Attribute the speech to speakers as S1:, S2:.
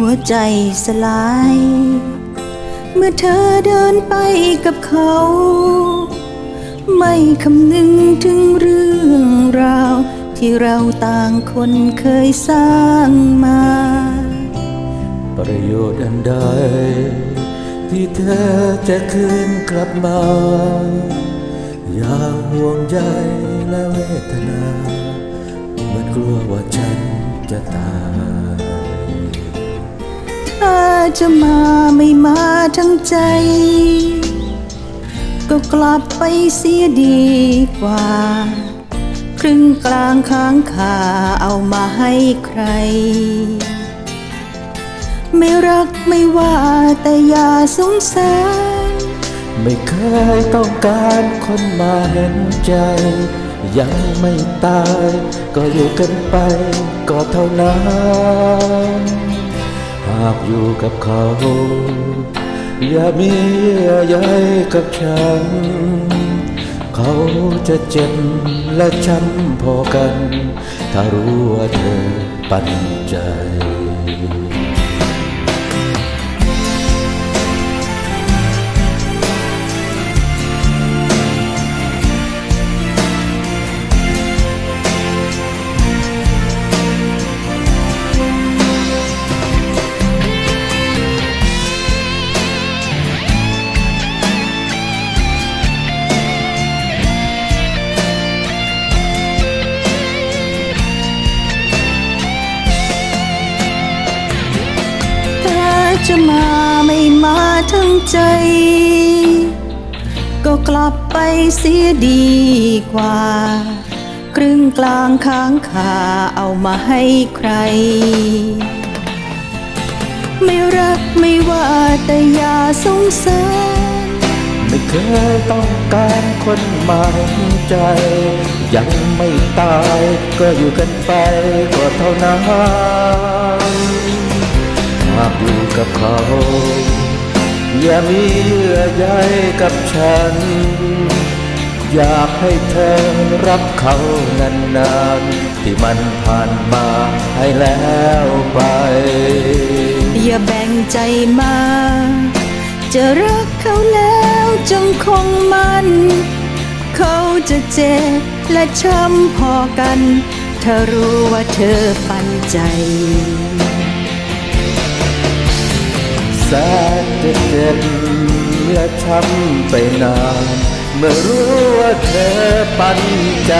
S1: หัวใจสลาย เมื่อเธอเดินไปกับเขา ไม่คำนึงถึงเรื่องราว ที่เราต่างคนเคยสร้างมา
S2: ประโยชน์อันใด ที่เธอจะคืนกลับมา อย่าห่วงใยและเวทนา เหมือนกลัวว่าฉันจะตาย
S1: จะมาไม่มาทั้งใจ ก็กลับไปเสียดีกว่า ครึ่งกลางค้างคาเอามาให้ใคร ไม่รักไม่ว่าแต่อย่าสงสาร
S2: ไม่เคยต้องการคนมาเห็นใจ ยังไม่ตาย ก็อยู่กันไปก็เท่านั้น หากอยู่กับเขา อย่ามีเยื่อใยกับฉัน เขาจะเจ็บและช้ำพอกัน ถ้ารู้ว่าเธอปันใจ
S1: จะมาไม่มาทั้งใจ ก็กลับไปเสียดีกว่า ครึ่งกลางค้างคาเอามาให้ใคร ไม่รักไม่ว่าแต่อย่าสงสาร
S2: ไม่เคยต้องการคนมาเห็นใจ ยังไม่ตายก็อยู่กันไปก็เท่านั้น เขา อย่ามีเยื่อใยกับฉัน อยากให้เธอรับเขานานๆ ที่มันผ่านมาให้แล้วไป
S1: อย่าแบ่งใจมา จะรักเขาแล้วจงคงมันเขาจะเจ็บและช้ำพอกันถ้ารู้ว่าเธอปันใจ
S2: แสนจะเจ็บและช้ำไปนาน เมื่อรู้ว่าเธอปันใจ